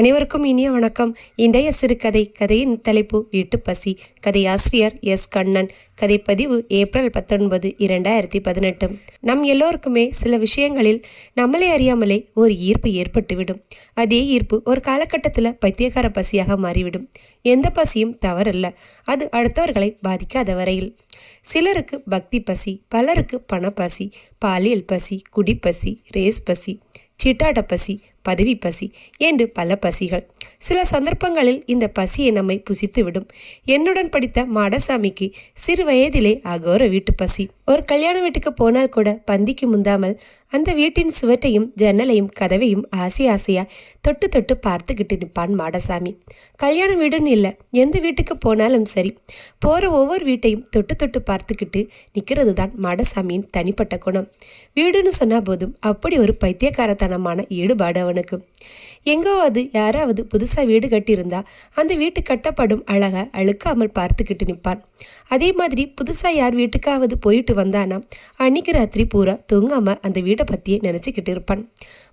அனைவருக்கும் இனிய வணக்கம். இன்றைய சிறுகதை கதையின் தலைப்பு வீட்டுப்பசி கதை ஆசிரியர் எஸ். கண்ணன். கதைப்பதிவு ஏப்ரல் பத்தொன்பது இரண்டாயிரத்தி பதினெட்டு. நம் எல்லோருக்குமே சில விஷயங்களில் நம்மளே அறியாமலே ஒரு ஈர்ப்பு ஏற்பட்டுவிடும். அதே ஈர்ப்பு ஒரு காலகட்டத்தில் பைத்தியகார பசியாக மாறிவிடும். எந்த பசியும் தவறல்ல. அது அடுத்தவர்களை பாதிக்காத வரையில். சிலருக்கு பக்தி பசி பலருக்கு பணப்பசி பாலியல் பசி குடிப்பசி ரேஸ் பசி சிட்டாட பசி பதவி பசி என்று பல பசிகள். சில சந்தர்ப்பங்களில் இந்த பசியை நம்மை புசித்துவிடும். என்னுடன் படித்த மாடசாமிக்கு சிறு வயதிலே அகோர வீட்டு பசி. ஒரு கல்யாண வீட்டுக்கு போனால் கூட பந்திக்கு முந்தாமல் அந்த வீட்டின் சுவற்றையும் ஜன்னலையும் கதவையும் ஆசை ஆசையா தொட்டு தொட்டு பார்த்துக்கிட்டு நிற்பான் மாடசாமி. கல்யாண வீடுன்னு இல்லை எந்த வீட்டுக்கு போனாலும் சரி. போற ஒவ்வொரு வீட்டையும் தொட்டு தொட்டு பார்த்துக்கிட்டு நிற்கிறது தான் மாடசாமியின் தனிப்பட்ட குணம். வீடுன்னு சொன்னா போதும் அப்படி ஒரு பைத்தியக்காரத்தனமான ஈடுபாடு அவனுக்கு. எங்கோவது யாராவது புதுசா வீடு கட்டியிருந்தா அந்த வீட்டு கட்டப்படும் அழகா அழுக்காமல் பார்த்துக்கிட்டு நிற்பான். அதே மாதிரி புதுசா யார் வீட்டுக்காவது போயிட்டு வந்தானா அன்னைக்கு ராத்திரி பூரா தூங்காம அந்த வீட்டை பற்றியே நினச்சிக்கிட்டு இருப்பான்.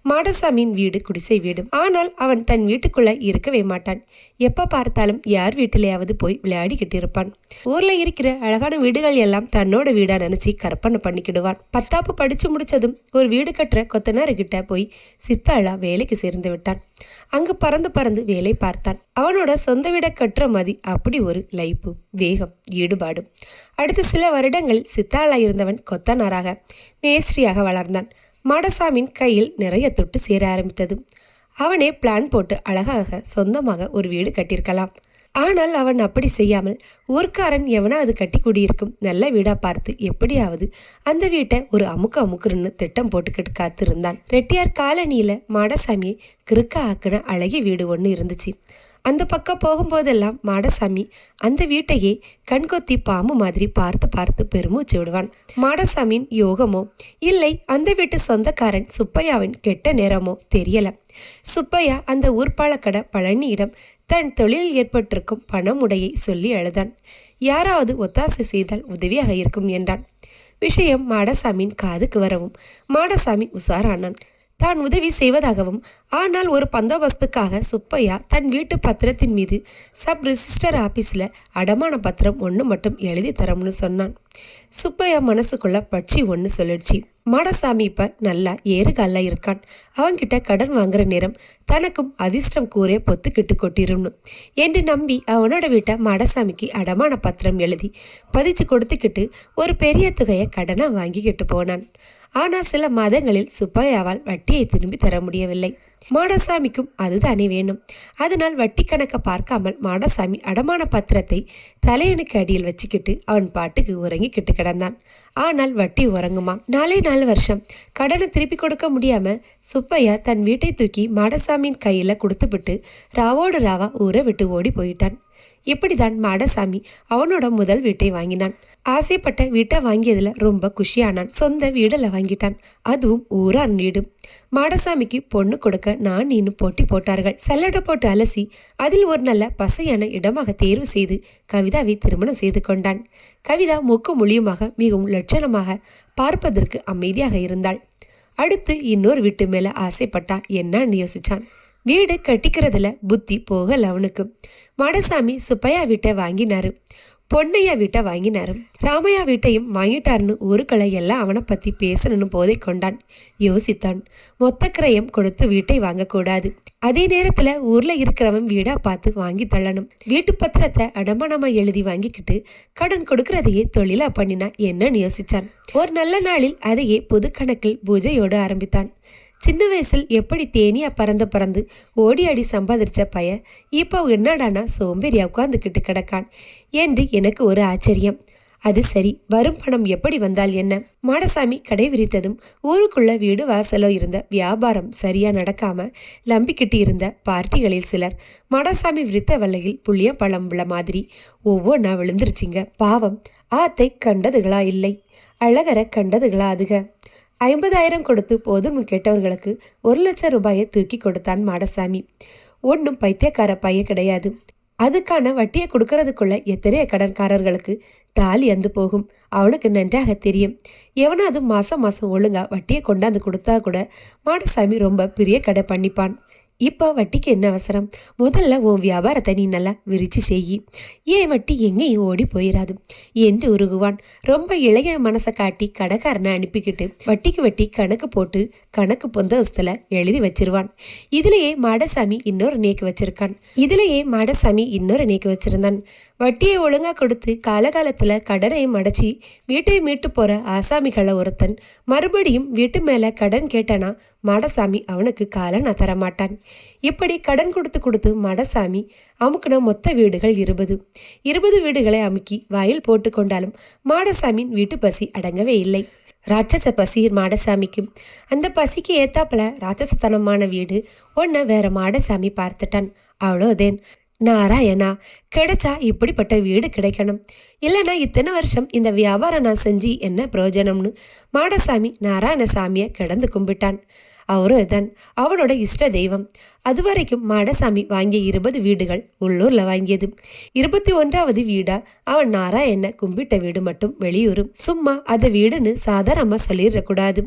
மாடசாமியின் வீடு குடிசை வீடு. ஆனால் அவன் தன் வீட்டுக்குள்ள இருக்கவே மாட்டான். எப்ப பார்த்தாலும் யார் வீட்டிலேயாவது போய் விளையாடிக்கிட்டு இருப்பான். ஊர்ல இருக்கிற அழகான வீடுகள் எல்லாம் தன்னோட வீடா நினைச்சு கற்பனை பண்ணிக்கிடுவான். பத்தாப்பு படிச்சு முடிச்சதும் ஒரு வீடு கட்டுற கொத்தனார்கிட்ட போய் சித்தாளா வேலைக்கு சேர்ந்து விட்டான். அங்கு பறந்து பறந்து வேலை பார்த்தான். அவனோட சொந்த விட கற்ற மதி அப்படி ஒரு லைப்பு வேகம் ஈடுபாடு. அடுத்த சில வருடங்கள் சித்தாளா இருந்தவன் கொத்தனாராக மேஸ்திரியாக வளர்ந்தான். மாடசாமின் கையில் நிறைய தொட்டு சேர ஆரம்பித்தது. அவனே பிளான் போட்டு அழகாக சொந்தமாக ஒரு வீடு கட்டியிருக்கலாம். ஆனால் அவன் அப்படி செய்யாமல் ஊர்க்காரன் எவனாவது கட்டி குடியிருக்கும். நல்ல வீடா பார்த்து எப்படியாவது அந்த வீட்டை ஒரு அமுக்கு அமுக்குன்னு திட்டம் போட்டுக்கிட்டு காத்திருந்தான். ரெட்டியார் காலனியில மாடசாமியை கிறுக்க ஆக்கின அழகிய வீடு ஒன்று இருந்துச்சு. அந்த பக்கம் போகும்போதெல்லாம் மாடசாமி அந்த வீட்டையே கண்கொத்தி பாம்பு மாதிரி பார்த்து பார்த்து பெருமூச்சு விடுவான். மாடசாமியின் யோகமோ இல்லை அந்த வீட்டு சொந்தக்காரன் சுப்பையாவின் கெட்ட நேரமோ தெரியல. சுப்பையா அந்த ஊர்ப்பாளக்கடை பழனியிடம் தன் தொழிலில் ஏற்பட்டிருக்கும் பணமுடையை சொல்லி அழுதான். யாராவது ஒத்தாசை செய்தால் உதவியாக இருக்கும் என்றான். விஷயம் மாடசாமியின் காதுக்கு வரவும் மாடசாமி உசாரானான் தான் உதவி செய்வதாகவும் ஆனால் ஒரு பந்தோபஸ்துக்காக சுப்பையா தன் வீட்டு பத்திரத்தின் மீது சப் ரிஜிஸ்டர் ஆபீஸ்ல அடமான பத்திரம் ஒன்று மட்டும் எழுதி தரம்னு சொன்னான். சுப்பையா மனசுக்குள்ள பட்சி ஒன்று சொல்லிடுச்சு. மாடசாமி இப்ப நல்லா ஏறுகால இருக்கான். அவன்கிட்ட கடன் வாங்குற நேரம் தனக்கும் அதிர்ஷ்டம் கூறே பொத்துக்கிட்டு கொட்டிரும்னு. என்று நம்பி அவனோட வீட்டை மாடசாமிக்கு அடமான பத்திரம் எழுதி பதிச்சு கொடுத்துக்கிட்டு ஒரு பெரிய தொகையை கடனாக வாங்கிக்கிட்டு போனான். ஆனா சில மாதங்களில் சுப்பையாவால் வட்டியை திரும்பி தர முடியவில்லை. மாடசாமிக்கும் அதுதானே வேணும். அதனால் வட்டி கணக்கை பார்க்காமல் மாடசாமி அடமான பத்திரத்தை தலையனுக்கு அடியில் வச்சுக்கிட்டு அவன் பாட்டுக்கு உறங்கிக்கிட்டு கிடந்தான். ஆனால் வட்டி உறங்குமா நாலே நாலு வருஷம். கடனை திருப்பி கொடுக்க முடியாம சுப்பையா தன் வீட்டை தூக்கி மாடசாமியின் கையில கொடுத்துவிட்டு ராவோடு ராவா ஊரை விட்டு ஓடி போயிட்டான். இப்படிதான் மாடசாமி அவனோட முதல் வீட்டை வாங்கினான். ஆசைப்பட்ட வீட்டை வாங்கியதுல ரொம்ப குஷியானான். சொந்த வீடல வாங்கிட்டான். அதுவும் ஊரார் வீடு. மாடசாமிக்கு பொண்ணு கொடுக்க நான் நீனு போட்டி போட்டார்கள். சல்லடை போட்டு அலசி அதில் ஒரு நல்ல பசையான இடமாக தேர்வு செய்து கவிதாவை திருமணம் செய்து கொண்டான். கவிதா முக்கு மொழியுமாக மிகவும் லட்சணமாக பார்ப்பதற்கு அமைதியாக இருந்தாள். அடுத்து இன்னொரு வீட்டு மேல ஆசைப்பட்டா என்னன்னு யோசிச்சான். வீடு கட்டிக்கிறதுல புத்தி போகல அவனுக்கு. மாடசாமி சுப்பையா வீட்டை வாங்கினாரு. பொன்னையா வீட்டை வாங்கினாரு. ராமையா வீட்டையும் வாங்கிட்டாருன்னு ஊருக்களை எல்லாம் அவனை பத்தி பேசணும்னு போதை கொண்டான். யோசித்தான். மொத்த கிரயம் கொடுத்து வீட்டை வாங்கக்கூடாது. அதே நேரத்துல ஊர்ல இருக்கிறவன் வீடா பார்த்து வாங்கி தள்ளணும். வீட்டு பத்திரத்தை அடமானமாக எழுதி வாங்கிக்கிட்டு கடன் கொடுக்கறதையே தொழிலா பண்ணினா என்னன்னு யோசிச்சான். ஒரு நல்ல நாளில் அதையே பொது கணக்கில் பூஜையோடு ஆரம்பித்தான். சின்ன வயசில் எப்படி தேனியாக பறந்து பறந்து ஓடி ஆடி சம்பாதிச்ச பைய இப்போ என்னடானா சோம்பேறியா உட்காந்துக்கிட்டு கிடக்கான் என்று எனக்கு ஒரு ஆச்சரியம். அது சரி வரும் பணம் எப்படி வந்தால் என்ன? மாடசாமி கடை விரித்ததும் ஊருக்குள்ள வீடு வாசலோ இருந்த வியாபாரம் சரியா நடக்காம லம்பிக்கிட்டு இருந்த பார்ட்டிகளில் சிலர் மாடசாமி விரித்த வல்லையில் புளிய பழம் உள்ள மாதிரி ஒவ்வொன்றா விழுந்துருச்சிங்க பாவம் ஆத்தை கண்டதுகளா இல்லை அழகரை கண்டதுகளா அதுக? ஐம்பதாயிரம் கொடுத்து போதும் கேட்டவர்களுக்கு ஒரு லட்சம் ரூபாயை தூக்கி கொடுத்தான் மாடசாமி. ஒன்றும் பைத்தியக்கார பைய கிடையாது. அதுக்கான வட்டியை கொடுக்கறதுக்குள்ள எத்தனைய கடன்காரர்களுக்கு தாலி அந்து போகும். அவனுக்கு நன்றாக தெரியும். எவனாவது மாசம் மாசம் ஒழுங்கா வட்டியை கொண்டாந்து கொடுத்தா கூட மாடசாமி ரொம்ப பெரிய கடை பண்ணிப்பான். இப்போ வட்டிக்கு என்ன அவசரம்? முதல்ல உன் வியாபாரத்தை நீ நல்லா விரிச்சு செய்யி. ஏன் வட்டி எங்கேயும் ஓடி போயிடாது என்று உருகுவான். ரொம்ப இளைய மனசை காட்டி கடைக்காரனை அனுப்பிக்கிட்டு வட்டிக்கு வட்டி கணக்கு போட்டு கணக்கு புந்தகத்தில் எழுதி வச்சிருவான். இதுலேயே மாடசாமி இன்னொரு நேக்கு வச்சிருக்கான். இதுலேயே மாடசாமி இன்னொரு நேக்கு வச்சிருந்தான். வட்டியை ஒழுங்காக கொடுத்து காலகாலத்தில் கடனை மடைச்சி வீட்டை மீட்டு போகிற ஆசாமிகளை ஒருத்தன். மறுபடியும் வீட்டு மேலே கடன் கேட்டானா மாடசாமி அவனுக்கு காலன் தரமாட்டான் இப்படி கடன் கொடுத்து கொடுத்து மாடசாமி அமுக்கின மொத்த வீடுகள் இருபது. இருபது வீடுகளை அமுக்கி வாயில் போட்டு கொண்டாலும் மாடசாமியின் வீட்டு பசி அடங்கவே இல்லை. ராட்சச பசி மாடசாமிக்கும் அந்த பசிக்கு ஏத்தாப்புல ராட்சசத்தனமான வீடு. ஒன்ன வேற மாடசாமி பார்த்துட்டான். அவ்வளோதேன் நாராயணா கிடைச்சா இப்படிப்பட்ட வீடு கிடைக்கணும். இல்லைன்னா இத்தனை வருஷம் இந்த வியாபாரம் நான் செஞ்சு என்ன பிரயோஜனம்னு? மாடசாமி நாராயணசாமியை கிடந்து கும்பிட்டான். அவரு தான் அவனோட இஷ்ட தெய்வம். அது வரைக்கும் மாடசாமி வாங்கிய இருபது வீடுகள் உள்ளூரில் வாங்கியது. இருபத்தி ஒன்றாவது வீடா அவன் நாராயண கும்பிட்ட வீடு மட்டும் வெளியூரும். சும்மா அந்த வீடுன்னு சாதாரணமாக சொல்லிடக்கூடாது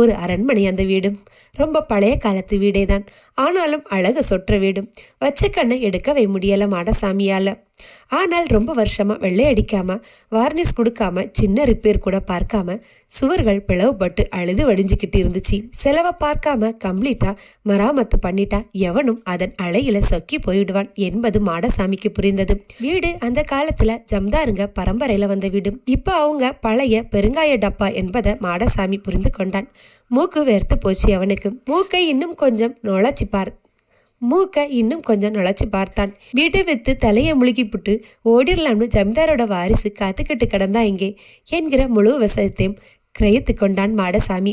ஒரு அரண்மனை அந்த வீடும் ரொம்ப பழைய காலத்து வீடே தான் ஆனாலும் அழக சொற்ற வீடும் வச்ச கண்ணை எடுக்கவே முடியல மாடசாமியால். ஆனால் ரொம்ப வருஷமாக வெள்ளை அடிக்காமல் வார்னிஷ் கொடுக்காம சின்ன ரிப்பேர் கூட பார்க்காம சுவர்கள் பிளவுபட்டு அழுது வடிஞ்சுக்கிட்டு இருந்துச்சு. செலவை பார்க்காம கம்ப்ளீட்டாக மராமத்து பண்ணிட்டா எவனும் அதன் அலையில சொக்கி போயிடுவான் என்பது மாடசாமிக்கு புரிந்தது. வீடு அந்த காலத்தில் ஜம்தாருங்க பரம்பரையில் வந்த வீடு. இப்போ அவங்க பழைய பெருங்காய டப்பா என்பதை மாடசாமி புரிந்து கொண்டான். மூக்கு வேர்த்து போச்சு அவனுக்கு. மூக்கை இன்னும் கொஞ்சம் நுழைச்சி பார் மூக்க இன்னும் கொஞ்சம் நுழைச்சு பார்த்தான். வீட்டை வித்து தலையை முழுகிப்புட்டு ஓடிடலாம்னு ஜமீன்தாரோட வாரிசு காத்துக்கிட்டு கிடந்தா இங்கே என்கிற முழு விவசாயத்தையும் கிரயத்து கொண்டான் மாடசாமி.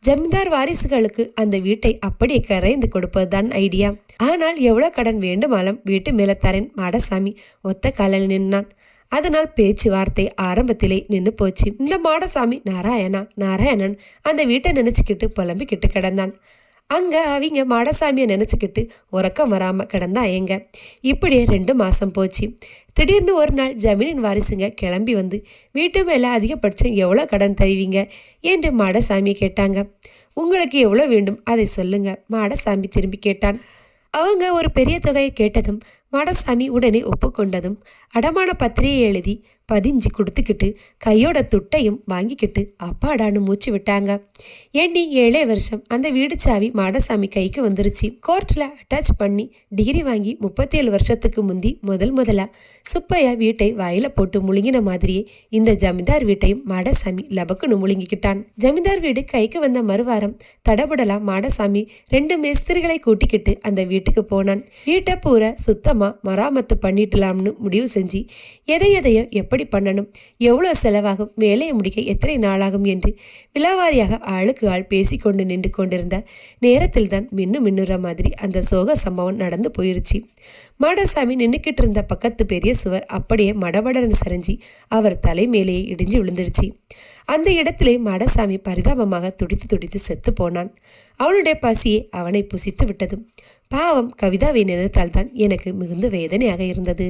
ஜமீன்தார் வாரிசுகளுக்கு அந்த வீட்டை அப்படியே கரைந்து கொடுப்பதுதான் ஐடியா. ஆனால் எவ்வளோ கடன் வேண்டுமாலும் வீட்டு மேல தரேன் மாடசாமி ஒத்த காலில் நின்னான். அதனால் பேச்சுவார்த்தை ஆரம்பத்திலே நின்று போச்சு. இந்த மாடசாமி நாராயணா நாராயணன் அந்த வீட்டை நினைச்சுக்கிட்டு புலம்பிக்கிட்டு கிடந்தான். அங்கே அவங்க மாடசாமியை நினச்சிக்கிட்டு உறக்கம் வராமல் கிடந்தா எங்க? இப்படியே ரெண்டு மாதம் போச்சு. திடீர்னு ஒரு நாள் ஜமீனின் வாரிசுங்க கிளம்பி வந்து வீட்டு மேலே அதிகபட்சம் எவ்வளோ கடன் தருவீங்க? என்று மாடசாமியை கேட்டாங்க. உங்களுக்கு எவ்வளோ வேண்டும்? அதை சொல்லுங்க. மாடசாமி திரும்பி கேட்டான். அவங்க ஒரு பெரிய தொகையை கேட்டதும் மாடசாமி உடனே ஒப்புக்கொண்டதும் அடமான பத்திரியை எழுதி பதிஞ்சு கொடுத்துக்கிட்டு கையோட துட்டையும் வாங்கிக்கிட்டு அப்பாடான்னு மூச்சு விட்டாங்க. எண்ணி ஏழே வருஷம். அந்த வீடு சாவி மாடசாமி கைக்கு வந்துருச்சு. கோர்ட்டில் அட்டாச் பண்ணி டிகிரி வாங்கி முப்பத்தேழு வருஷத்துக்கு முந்தி முதல் முதலா சுப்பையா வீட்டை வாயில போட்டு முழுங்கின மாதிரியே இந்த ஜமீன்தார் வீட்டையும் மாடசாமி லபக்குன்னு முழுங்கிக்கிட்டான். ஜமீன்தார் வீடு கைக்கு வந்த மறுவாரம் தடபுடலா மாடசாமி ரெண்டு மேஸ்திரிகளை கூட்டிக்கிட்டு அந்த வீட்டுக்கு போனான். வீட்டை பூரா சுத்தமாக மராமத்து பண்ணிட்டலாம்னு முடிவு செஞ்சு எதை எதையோ எப்படி பண்ணணும் எவ்வளோ செலவாகும் வேலையை முடிக்க எத்தனை நாளாகும் என்று விழாவாரியாக ஆளுக்கு ஆள் பேசிக்கொண்டு நின்று கொண்டிருந்த நேரத்தில் தான் மின்னு மின்னுற மாதிரி அந்த சோக சம்பவம் நடந்து போயிருச்சு. மாடசாமி நின்றுக்கிட்டு இருந்த பக்கத்து பெரிய சுவர் அப்படியே மடமடன்னு சரிஞ்சி அவர் தலை மேலேயே இடிஞ்சு விழுந்துருச்சு அந்த இடத்திலே மாடசாமி பரிதாபமாக துடித்து துடித்து செத்து போனான். அவனுடைய பசியை அவனை புசித்து விட்டது. பாவம் கவிதாவை நினைத்தால்தான் எனக்கு மிகுந்த வேதனையாக இருந்தது.